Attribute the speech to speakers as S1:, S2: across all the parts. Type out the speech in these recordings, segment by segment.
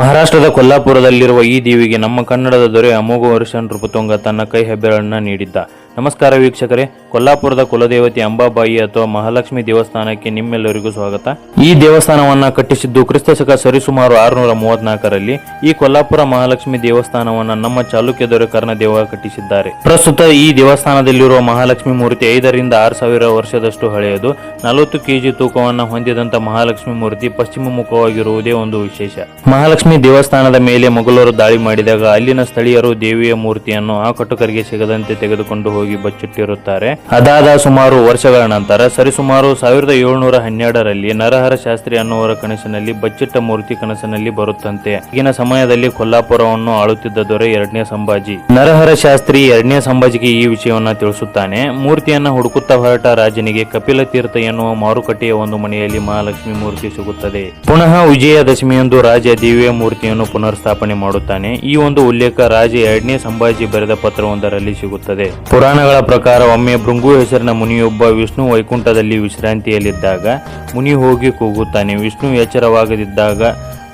S1: ಮಹಾರಾಷ್ಟ್ರದ ಕೊಲ್ಲಾಪುರದಲ್ಲಿರುವ ಈ ದೇವಿಗೆ ನಮ್ಮ ಕನ್ನಡದ ದೊರೆ ಅಮೋಘ ವರ್ಷ ನೃಪತುಂಗ ತನ್ನ ಕೈ ಹೆಬ್ಬೆರಳನ್ನ ನೀಡಿದ್ದ. ನಮಸ್ಕಾರ ವೀಕ್ಷಕರೇ. ಕೊಲ್ಲಾಪುರದ ಕುಲದೇವತೆ ಅಂಬಾಬಾಯಿ ಅಥವಾ ಮಹಾಲಕ್ಷ್ಮಿ ದೇವಸ್ಥಾನಕ್ಕೆ ನಿಮ್ಮೆಲ್ಲರಿಗೂ ಸ್ವಾಗತ. ಈ ದೇವಸ್ಥಾನವನ್ನ ಕಟ್ಟಿಸಿದ್ದು ಕ್ರಿಸ್ತ ಶಕ ಸರಿಸುಮಾರು ಆರುನೂರ ಮೂವತ್ನಾಲ್ಕರಲ್ಲಿ ಈ ಕೊಲ್ಲಾಪುರ ಮಹಾಲಕ್ಷ್ಮಿ ದೇವಸ್ಥಾನವನ್ನ ನಮ್ಮ ಚಾಲುಕ್ಯ ದೊರೆ ಕಟ್ಟಿಸಿದ್ದಾರೆ. ಪ್ರಸ್ತುತ ಈ ದೇವಸ್ಥಾನದಲ್ಲಿರುವ ಮಹಾಲಕ್ಷ್ಮಿ ಮೂರ್ತಿ ಐದರಿಂದ ಆರು ಸಾವಿರ ವರ್ಷದಷ್ಟು ಹಳೆಯದು. ನಲವತ್ತು ಕೆಜಿ ತೂಕವನ್ನ ಹೊಂದಿದಂತ ಮಹಾಲಕ್ಷ್ಮಿ ಮೂರ್ತಿ ಪಶ್ಚಿಮ ಮುಖವಾಗಿರುವುದೇ ಒಂದು ವಿಶೇಷ. ಮಹಾಲಕ್ಷ್ಮಿ ದೇವಸ್ಥಾನದ ಮೇಲೆ ಮೊಘಲರು ದಾಳಿ ಮಾಡಿದಾಗ ಅಲ್ಲಿನ ಸ್ಥಳೀಯರು ದೇವಿಯ ಮೂರ್ತಿಯನ್ನು ಆ ಕಟುಕರಿಗೆ ಸಿಗದಂತೆ ತೆಗೆದುಕೊಂಡು ಬಚ್ಚಿಟ್ಟಿರುತ್ತಾರೆ. ಅದಾದ ಸುಮಾರು ವರ್ಷಗಳ ನಂತರ ಸರಿಸುಮಾರು ಸಾವಿರದ ಏಳುನೂರ ಹನ್ನೆರಡರಲ್ಲಿ ನರಹರ ಶಾಸ್ತ್ರಿ ಅನ್ನುವರ ಕನಸಿನಲ್ಲಿ ಬಚ್ಚಿಟ್ಟ ಮೂರ್ತಿ ಕನಸಿನಲ್ಲಿ ಬರುತ್ತಂತೆ. ಈಗಿನ ಸಮಯದಲ್ಲಿ ಕೊಲ್ಲಾಪುರವನ್ನು ಆಳುತ್ತಿದ್ದ ದೊರೆ ಎರಡನೇ ಸಂಭಾಜಿ. ನರಹರ ಶಾಸ್ತ್ರಿ ಎರಡನೇ ಸಂಭಾಜಿಗೆ ಈ ವಿಷಯವನ್ನ ತಿಳಿಸುತ್ತಾನೆ. ಮೂರ್ತಿಯನ್ನ ಹುಡುಕುತ್ತಾ ಹೊರಟ ರಾಜನಿಗೆ ಕಪಿಲ ತೀರ್ಥ ಎನ್ನುವ ಮಾರುಕಟ್ಟೆಯ ಒಂದು ಮನೆಯಲ್ಲಿ ಮಹಾಲಕ್ಷ್ಮಿ ಮೂರ್ತಿ ಸಿಗುತ್ತದೆ. ಪುನಃ ವಿಜಯದಶಮಿಯಂದು ರಾಜ ದಿವ್ಯ ಮೂರ್ತಿಯನ್ನು ಪುನರ್ಸ್ಥಾಪನೆ ಮಾಡುತ್ತಾನೆ. ಈ ಒಂದು ಉಲ್ಲೇಖ ರಾಜ ಎರಡನೇ ಸಂಭಾಜಿ ಬರೆದ ಪತ್ರವೊಂದರಲ್ಲಿ ಸಿಗುತ್ತದೆ. ಪುರಾಣಗಳ ಪ್ರಕಾರ ಒಮ್ಮೆ ಭೃಂಗು ಹೆಸರಿನ ಮುನಿಯೊಬ್ಬ ವಿಷ್ಣು ವೈಕುಂಠದಲ್ಲಿ ವಿಶ್ರಾಂತಿಯಲ್ಲಿದ್ದಾಗ ಮುನಿ ಹೋಗಿ ಕೂಗುತ್ತಾನೆ. ವಿಷ್ಣು ಎಚ್ಚರವಾಗದಿದ್ದಾಗ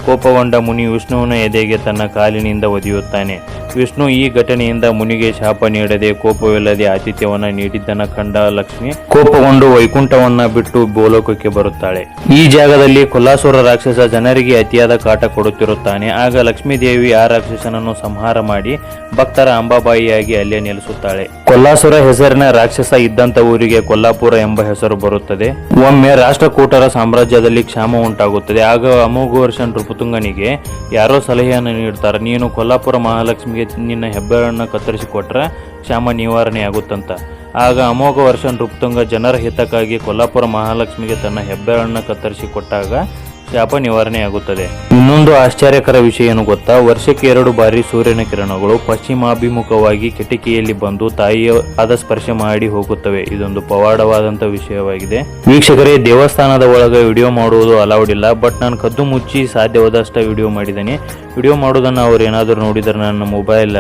S1: ಕೋಪಗೊಂಡ ಮುನಿ ವಿಷ್ಣುವಿನ ಎದೆಗೆ ತನ್ನ ಕಾಲಿನಿಂದ ಒದೆಯುತ್ತಾನೆ. ವಿಷ್ಣು ಈ ಘಟನೆಯಿಂದ ಮುನಿಗೆ ಶಾಪ ನೀಡದೆ ಕೋಪವಿಲ್ಲದೆ ಆತಿಥ್ಯವನ್ನ ನೀಡಿದ್ದನ್ನ ಕಂಡ ಲಕ್ಷ್ಮಿ ಕೋಪಗೊಂಡು ವೈಕುಂಠವನ್ನ ಬಿಟ್ಟು ಗೋಲೋಕಕ್ಕೆ ಬರುತ್ತಾಳೆ. ಈ ಜಾಗದಲ್ಲಿ ಕೊಲ್ಲಾಸುರ ರಾಕ್ಷಸ ಜನರಿಗೆ ಅತಿಯಾದ ಕಾಟ ಕೊಡುತ್ತಿರುತ್ತಾನೆ. ಆಗ ಲಕ್ಷ್ಮೀ ದೇವಿ ಆ ರಾಕ್ಷಸನನ್ನು ಸಂಹಾರ ಮಾಡಿ ಭಕ್ತರ ಅಂಬಾಬಾಯಿಯಾಗಿ ಅಲ್ಲೇ ನೆಲೆಸುತ್ತಾಳೆ. ಕೊಲ್ಲಾಸುರ ಹೆಸರಿನ ರಾಕ್ಷಸ ಇದ್ದಂತ ಊರಿಗೆ ಕೊಲ್ಲಾಪುರ ಎಂಬ ಹೆಸರು ಬರುತ್ತದೆ. ಒಮ್ಮೆ ರಾಷ್ಟ್ರಕೂಟರ ಸಾಮ್ರಾಜ್ಯದಲ್ಲಿ ಕ್ಷಾಮ ಉಂಟಾಗುತ್ತದೆ. ಆಗ ಅಮೋಘವರ್ಷನ್ ಋಪುತುಂಗನಿಗೆ ಯಾರೋ ಸಲಹೆಯನ್ನು ನೀಡುತ್ತಾರೆ ನೀನು ಕೊಲ್ಲಾಪುರ ಮಹಾಲಕ್ಷ್ಮಿಗೆ ನಿನ್ನ ಹೆಬ್ಬೆರಳನ್ನು ಕತ್ತರಿಸಿ ಕೊಟ್ರೆ ಕ್ಷಾಮ ನಿವಾರಣೆ ಆಗುತ್ತಂತ. ಆಗ ಅಮೋಘ ವರ್ಷನ್ ರುಪ್ತುಂಗ ಜನರ ಹಿತಕ್ಕಾಗಿ ಕೊಲ್ಲಾಪುರ ಮಹಾಲಕ್ಷ್ಮಿಗೆ ತನ್ನ ಹೆಬ್ಬೆರಳನ್ನು ಕತ್ತರಿಸಿ ಕೊಟ್ಟಾಗ ಶಾಪ ನಿವಾರಣೆಯಾಗುತ್ತದೆ. ಇನ್ನೊಂದು ಆಶ್ಚರ್ಯಕರ ವಿಷಯ ಏನು ಗೊತ್ತಾ? ವರ್ಷಕ್ಕೆ ಎರಡು ಬಾರಿ ಸೂರ್ಯನ ಕಿರಣಗಳು ಪಶ್ಚಿಮಾಭಿಮುಖವಾಗಿ ಕಿಟಕಿಯಲ್ಲಿ ಬಂದು ತಾಯಿಯ ಪಾದ ಸ್ಪರ್ಶ ಮಾಡಿ ಹೋಗುತ್ತವೆ. ಇದೊಂದು ಪವಾಡವಾದಂತ ವಿಷಯವಾಗಿದೆ. ವೀಕ್ಷಕರೇ, ದೇವಸ್ಥಾನದ ಒಳಗೆ ವಿಡಿಯೋ ಮಾಡುವುದು ಅಲೌಡ್ ಇಲ್ಲ ಬಟ್ ನಾನು ಕದ್ದು ಮುಚ್ಚಿ ಸಾಧ್ಯವಾದಷ್ಟ ವಿಡಿಯೋ ಮಾಡಿದ್ದೇನೆ. ವಿಡಿಯೋ ಮಾಡೋದನ್ನ ಅವರು ಏನಾದರೂ ನೋಡಿದ್ರೆ ನನ್ನ ಮೊಬೈಲ್.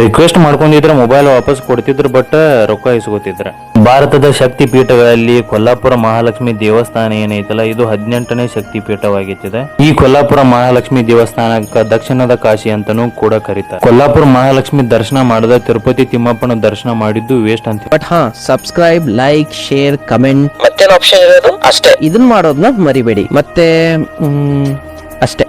S1: ರಿಕ್ವೆಸ್ಟ್ ಮಾಡ್ಕೊಂಡಿದ್ರೆ ಮೊಬೈಲ್ ವಾಪಸ್ ಕೊಡ್ತಿದ್ರು ಬಟ್ ರೊಕ್ಕ ಇಸ್ಕೊತಿದ್ರ. ಭಾರತದ ಶಕ್ತಿ ಪೀಠಗಳಲ್ಲಿ ಕೊಲ್ಲಾಪುರ ಮಹಾಲಕ್ಷ್ಮಿ ದೇವಸ್ಥಾನ ಏನೈತಲ್ಲ ಇದು ಹದಿನೆಂಟನೇ ಶಕ್ತಿ ಪೀಠವಾಗಿತ್ತಿದೆ ಈ ಕೊಲ್ಲಾಪುರ ಮಹಾಲಕ್ಷ್ಮಿ ದೇವಸ್ಥಾನಕ್ಕೆ ದಕ್ಷಿಣದ ಕಾಶಿ ಅಂತಾನೂ ಕೂಡ ಕರೀತಾರೆ. ಕೊಲ್ಲಾಪುರ ಮಹಾಲಕ್ಷ್ಮಿ ದರ್ಶನ ಮಾಡದ ತಿರುಪತಿ ತಿಮ್ಮಪ್ಪನ ದರ್ಶನ ಮಾಡಿದ್ದು ವೇಸ್ಟ್ ಅಂತ
S2: ಬಟ್ ಹಾ ಸಬ್ಸ್ಕ್ರೈಬ್ ಲೈಕ್ ಶೇರ್ ಕಮೆಂಟ್
S3: ಮತ್ತೆ ಆಪ್ಷನ್ ಇರೋದು? ಅಷ್ಟೇ.
S2: ಇದನ್ನ ಮಾಡೋದನ್ನ ಮರಿಬೇಡಿ. ಮತ್ತೆ ಅಷ್ಟೇ.